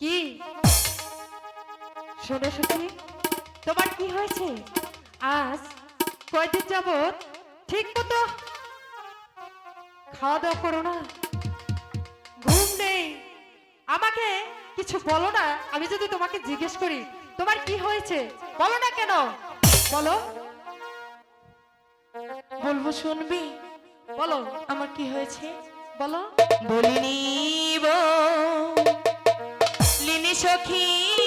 কি? শোনো সখী, তোমার কি হয়েছে? আজ কয়দিন যাবত ঠিক মতো খাওয়া দাওয়া করো না? ঘুম নেই। আমাকে কিছু বলো না, আমি যদি তোমাকে জিজ্ঞেস করি, তোমার কি হয়েছে? বলো না কেন? বলো। বলব শুনবি? বলো, আমার কি হয়েছে? বলো। বলিনি বলিনি সখী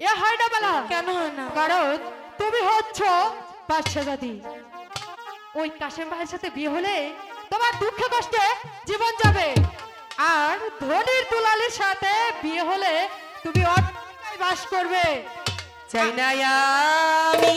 এ হয় না বলা। কেন হয় না? কারণ তুমি হচ্ছ ওই কাশেম ভাইয়ের সাথে বিয়ে হলে তোমার দুঃখে কষ্টে জীবন যাবে। আর ধনির দুলালের সাথে বিয়ে হলে তুমি অর্থ বাস করবে। চাই না আমি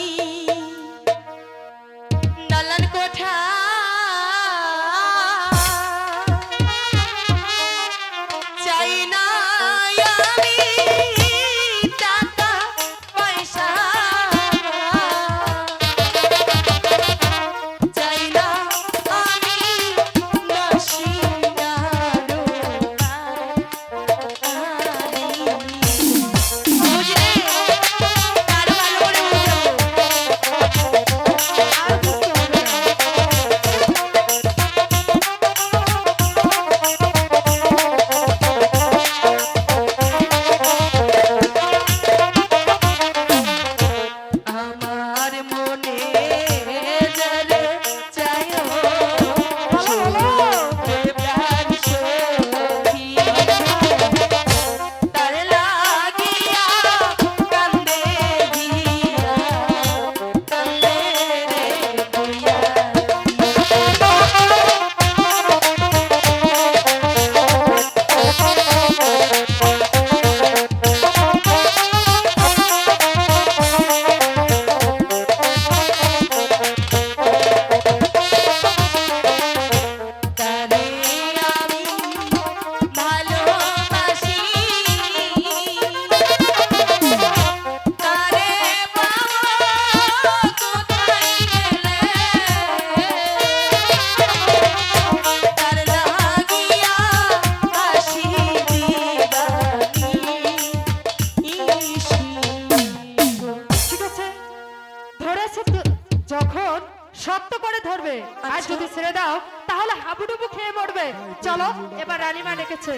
ঠিক আছে? ধরেছে যখন শক্ত করে ধরবে আর আচ্ছা। যদি ছেড়ে দাও তাহলে হাবুডুবু খেয়ে মরবে। চলো এবার রানিমা ডেকেছে।